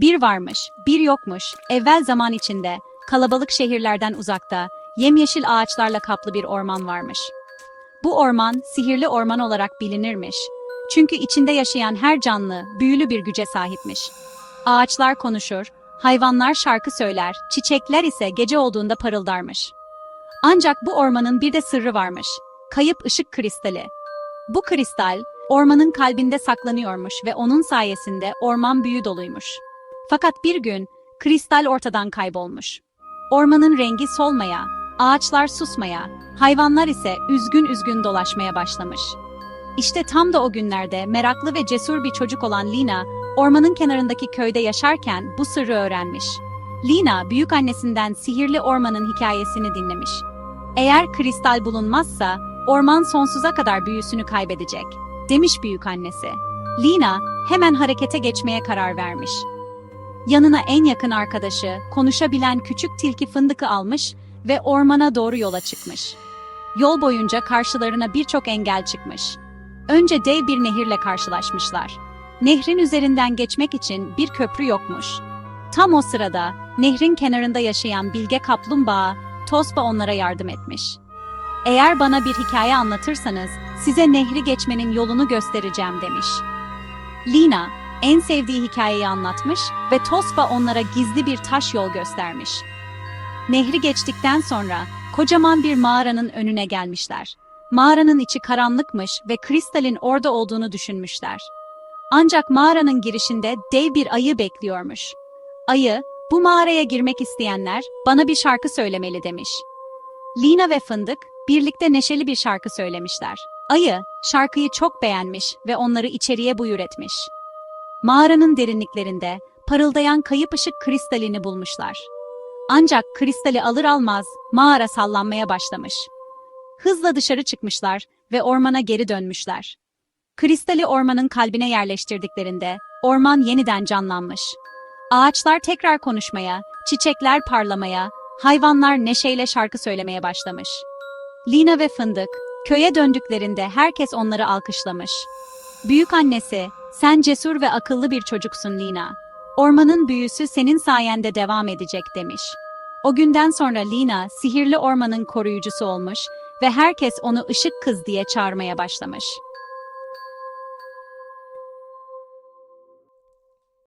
Bir varmış, bir yokmuş, evvel zaman içinde, kalabalık şehirlerden uzakta, yemyeşil ağaçlarla kaplı bir orman varmış. Bu orman, sihirli orman olarak bilinirmiş. Çünkü içinde yaşayan her canlı, büyülü bir güce sahipmiş. Ağaçlar konuşur, hayvanlar şarkı söyler, çiçekler ise gece olduğunda parıldarmış. Ancak bu ormanın bir de sırrı varmış. Kayıp ışık kristali. Bu kristal, ormanın kalbinde saklanıyormuş ve onun sayesinde orman büyü doluymuş. Fakat bir gün, kristal ortadan kaybolmuş. Ormanın rengi solmaya, ağaçlar susmaya, hayvanlar ise üzgün üzgün dolaşmaya başlamış. İşte tam da o günlerde meraklı ve cesur bir çocuk olan Lina, ormanın kenarındaki köyde yaşarken bu sırrı öğrenmiş. Lina, büyük annesinden sihirli ormanın hikayesini dinlemiş. Eğer kristal bulunmazsa, orman sonsuza kadar büyüsünü kaybedecek, demiş büyük annesi. Lina, hemen harekete geçmeye karar vermiş. Yanına en yakın arkadaşı, konuşabilen küçük tilki fındıkı almış ve ormana doğru yola çıkmış. Yol boyunca karşılarına birçok engel çıkmış. Önce dev bir nehirle karşılaşmışlar. Nehrin üzerinden geçmek için bir köprü yokmuş. Tam o sırada nehrin kenarında yaşayan bilge kaplumbağa Tosba onlara yardım etmiş. Eğer bana bir hikaye anlatırsanız size nehri geçmenin yolunu göstereceğim demiş. Lina en sevdiği hikayeyi anlatmış ve Tosba onlara gizli bir taş yol göstermiş. Nehri geçtikten sonra kocaman bir mağaranın önüne gelmişler. Mağaranın içi karanlıkmış ve kristalin orada olduğunu düşünmüşler. Ancak mağaranın girişinde dev bir ayı bekliyormuş. Ayı, bu mağaraya girmek isteyenler bana bir şarkı söylemeli demiş. Lina ve Fındık birlikte neşeli bir şarkı söylemişler. Ayı, şarkıyı çok beğenmiş ve onları içeriye buyur etmiş. Mağaranın derinliklerinde parıldayan kayıp ışık kristalini bulmuşlar. Ancak kristali alır almaz mağara sallanmaya başlamış. Hızla dışarı çıkmışlar ve ormana geri dönmüşler. Kristali ormanın kalbine yerleştirdiklerinde orman yeniden canlanmış. Ağaçlar tekrar konuşmaya, çiçekler parlamaya, hayvanlar neşeyle şarkı söylemeye başlamış. Lina ve Fındık köye döndüklerinde herkes onları alkışlamış. Büyük annesi, sen cesur ve akıllı bir çocuksun Lina. Ormanın büyüsü senin sayende devam edecek demiş. O günden sonra Lina sihirli ormanın koruyucusu olmuş ve herkes onu ışık kız diye çağırmaya başlamış.